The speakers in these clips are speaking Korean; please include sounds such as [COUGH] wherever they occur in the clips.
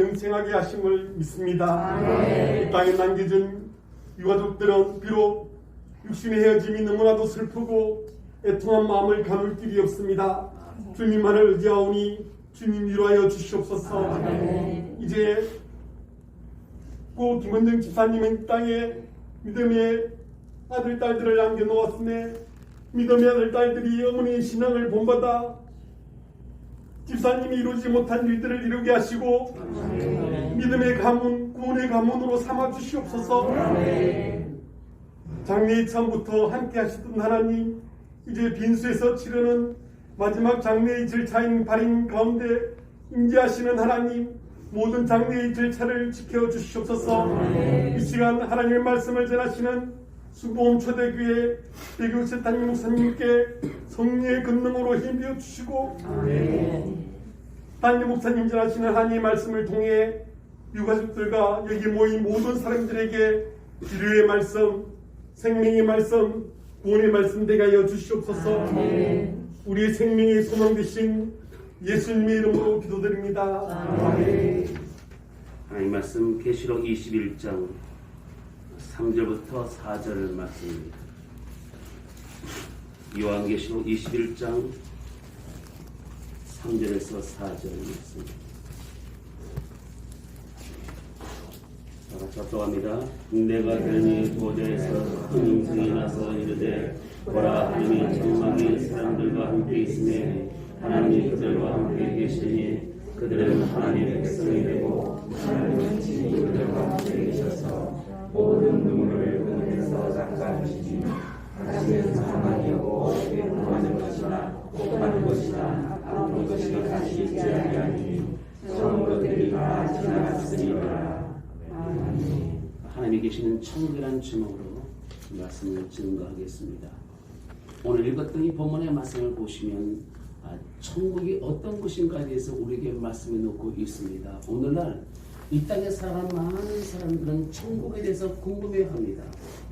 영생하게 하심을 믿습니다. 이 땅에 남겨진 유가족들은 비록 육신의 헤어짐이 너무나도 슬프고 애통한 마음을 가눌 길이 없습니다. 주님만을 의지하오니 주님 위로하여 주시옵소서. 이제 고 김원정 집사님은 이 땅에 믿음의 아들 딸들을 남겨놓았음에 믿음의 아들 딸들이 어머니의 신앙을 본받아 집사님이 이루지 못한 일들을 이루게 하시고 믿음의 가문, 구원의 가문으로 삼아 주시옵소서. 장례 처음부터 함께 하시던 하나님, 이제 빈수에서 치르는 마지막 장례의 절차인 발인 가운데 임재하시는 하나님, 모든 장례의 절차를 지켜 주시옵소서. 이 시간 하나님의 말씀을 전하시는 수보험 초대교회 배교세타님 목사님께 성령의 권능으로 힘되어 주시고 담임 목사님 전하시는 하나님의 말씀을 통해 유가족들과 여기 모인 모든 사람들에게 치료의 말씀, 생명의 말씀, 구원의 말씀 되게 하여 주시옵소서. 우리의 생명의 소망 되신 예수님의 이름으로 기도드립니다. 하나님 말씀 계시록 21장 3절부터 4절 말씀입니다. 요한계시록 21장 3절에서 4절 말씀. 다 같이 합독합니다. 내가 들으니 보좌에서 큰 음성이 나서 이르되 보라 하나님의 정망이 사람들과 함께 있으니 하나님이 그들과 함께 계시니 그들은 하나님의 백성이 되고 하나님은 친히 그들과 함께 계셔서 모든 눈물을 그늘에서 닦아주시니 다시는 사망이 없고 어떻게 구하는 것이나 복하는 것이나 아픈 것이 다시 있지 아니하니 처음 지나갔으니라 아멘 하나님이 계시는 천국이라는 제목으로 말씀을 증거하겠습니다. 오늘 읽었던 이 본문의 말씀을 보시면 아, 천국이 어떤 것인가에 대해서 우리에게 말씀해 놓고 있습니다. 오늘날 이 땅에 살아가는 많은 사람들은 천국에 대해서 궁금해합니다.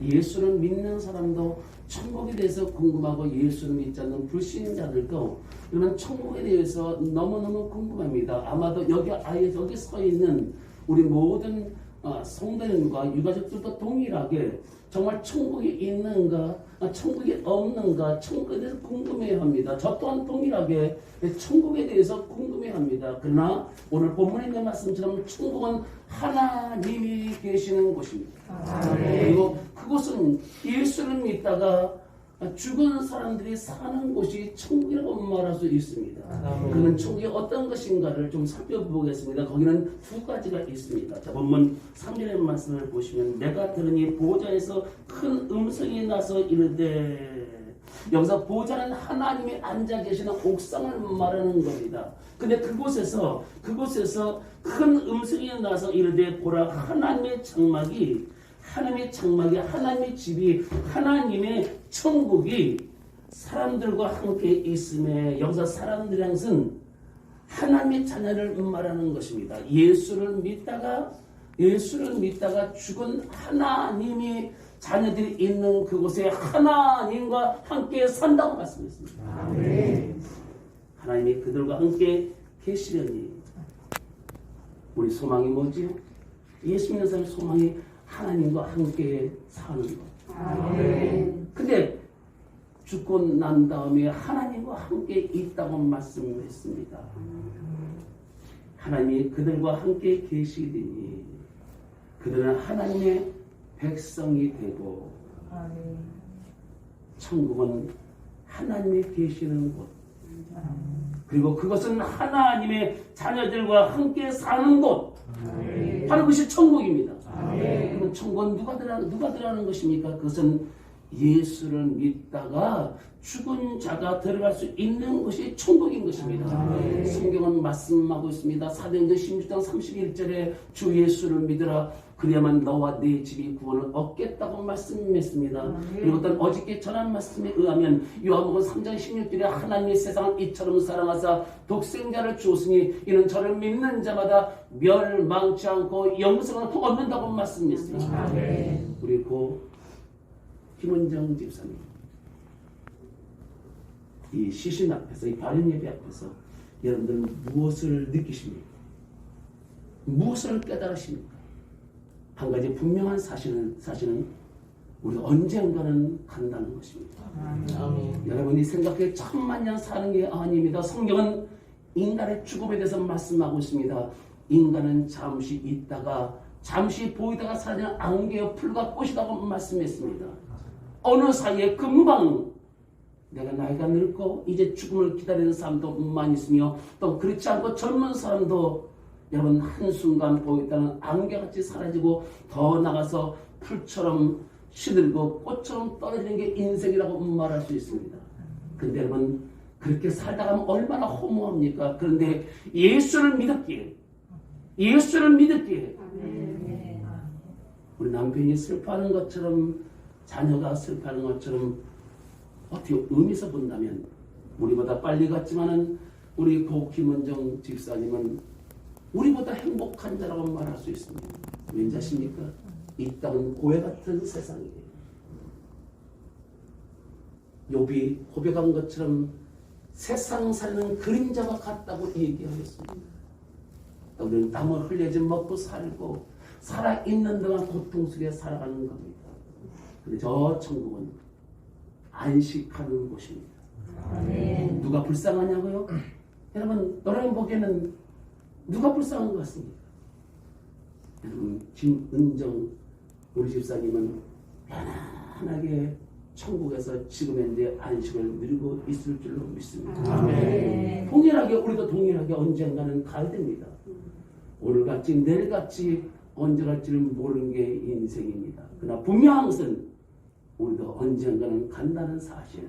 예수를 믿는 사람도 천국에 대해서 궁금하고 예수를 믿지 않는 불신자들도 이런 천국에 대해서 너무너무 궁금합니다. 아마도 여기 아예 여기 서 있는 우리 모든 어, 성도님과 유가족들도 동일하게 정말 천국이 있는가, 아, 천국이 없는가, 천국에 대해서 궁금해합니다. 저 또한 동일하게 천국에 대해서 궁금해합니다. 그러나 오늘 본문에 있는 말씀처럼 천국은 하나님이 계시는 곳입니다. 그리고 그곳은 예수를 믿다가 죽은 사람들이 사는 곳이 천국이라고 말할 수 있습니다. 그는 천국이 어떤 것인가를 좀 살펴보겠습니다. 거기는 두 가지가 있습니다. 자, 본문 3절의 말씀을 보시면 내가 들으니 보좌에서 큰 음성이 나서 이르되 여기서 보좌는 하나님이 앉아 계시는 옥상을 말하는 겁니다. 근데 그곳에서 그곳에서 큰 음성이 나서 이르되 보라 하나님의 장막이 하나님의 장막이 하나님의 집이 하나님의 천국이 사람들과 함께 있음에 여기서 사람들의 것은 하나님의 자녀를 말하는 것입니다. 예수를 믿다가 예수를 믿다가 죽은 하나님이 자녀들이 있는 그곳에 하나님과 함께 산다고 말씀했습니다. 하나님이 그들과 함께 계시려니 우리 소망이 뭐지요? 예수 믿는 사람의 소망이 하나님과 함께 사는 것. 근데 죽고 난 다음에 하나님과 함께 있다고 말씀했습니다. 하나님이 그들과 함께 계시더니 그들은 하나님의 백성이 되고 천국은 하나님이 계시는 곳. 그리고 그것은 하나님의 자녀들과 함께 사는 곳. 바로 그것이 천국입니다. 그러면 천국은 누가 들어 누가 들어가는 것입니까? 그것은 예수를 믿다가 죽은 자가 들어갈 수 있는 것이 천국인 것입니다. 성경은 말씀하고 있습니다. 사도행전 16장 31절에 주 예수를 믿으라 그래야만 너와 네 집이 구원을 얻겠다고 말씀했습니다. 그리고 또 어저께 전한 말씀에 의하면 요한복음 3장 16절에 하나님이 세상을 이처럼 사랑하사 독생자를 주었으니 이는 저를 믿는 자마다 멸망치 않고 영생을 얻는다고 말씀했습니다. 우리 고 김원정 집사님 이 시신 앞에서 이 발인 예배 앞에서 여러분들은 무엇을 느끼십니까? 무엇을 깨달으십니까? 한 가지 분명한 사실은 사실은 우리 언젠가는 간다는 것입니다. 여러분이 생각해 천만 년 사는 게 아닙니다. 성경은 인간의 죽음에 대해서 말씀하고 있습니다. 인간은 잠시 있다가 잠시 보이다가 사라지는 안개의 풀과 꽃이라고 말씀했습니다. 어느 사이에 금방 내가 나이가 늙고 이제 죽음을 기다리는 사람도 많이 있으며 또 그렇지 않고 젊은 사람도 여러분 한순간 보이다는 안개같이 사라지고 더 나가서 풀처럼 시들고 꽃처럼 떨어지는 게 인생이라고 말할 수 있습니다. 근데 여러분 그렇게 살다 가 면 얼마나 허무합니까? 그런데 예수를 믿었기에 예수를 믿었기에 우리 남편이 슬퍼하는 것처럼 자녀가 슬퍼하는 것처럼 어떻게 의미서 본다면 우리보다 빨리 갔지만은 우리 고 김원정 집사님은 우리보다 행복한 자라고 말할 수 있습니다. 왠지 아십니까? 이 땅은 고해 같은 세상이에요. 욥이 고백한 것처럼 세상 살는 그림자가 같다고 얘기하였습니다. 우리는 땀을 흘리지 먹고 살고 살아있는 동안 고통 속에 살아가는 겁니다. 근데 저 천국은 안식하는 곳입니다. 누가 불쌍하냐고요? [CLEARS THROAT] 여러분, 여러분 보기에는 누가 불쌍한 것 같습니까? 여러분, 김은정 우리 집사님은 편안하게 천국에서 지금 현재 안식을 누리고 있을 줄로 믿습니다. 동일하게 우리도 동일하게 언젠가는 가야 됩니다. 오늘같이 내일같이 언제 갈지는 모르는 게 인생입니다. 그러나 분명한 것은 우리도 언젠가는 간다는 사실.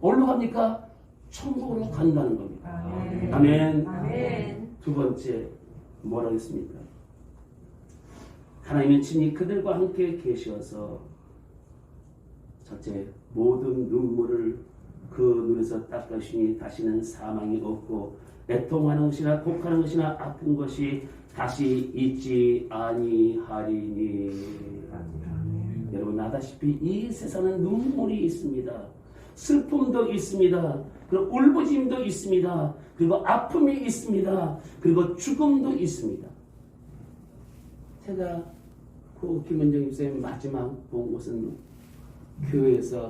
어디로 갑니까? 천국으로 간다는 겁니다. 아멘. 두 번째 뭐라고 했습니까? 하나님의 친히 그들과 함께 계셔서 첫째 모든 눈물을 그 눈에서 닦으시니 다시는 사망이 없고 애통하는 것이나 곡하는 것이나 아픈 것이 다시 있지 아니하리니 여러분 아다시피 이 세상은 눈물이 있습니다. 슬픔도 있습니다. 그리고 울부짖음도 있습니다. 그리고 아픔이 있습니다. 그리고 죽음도 있습니다. 제가 그 김원정 입사님 마지막 본 곳은 교회에서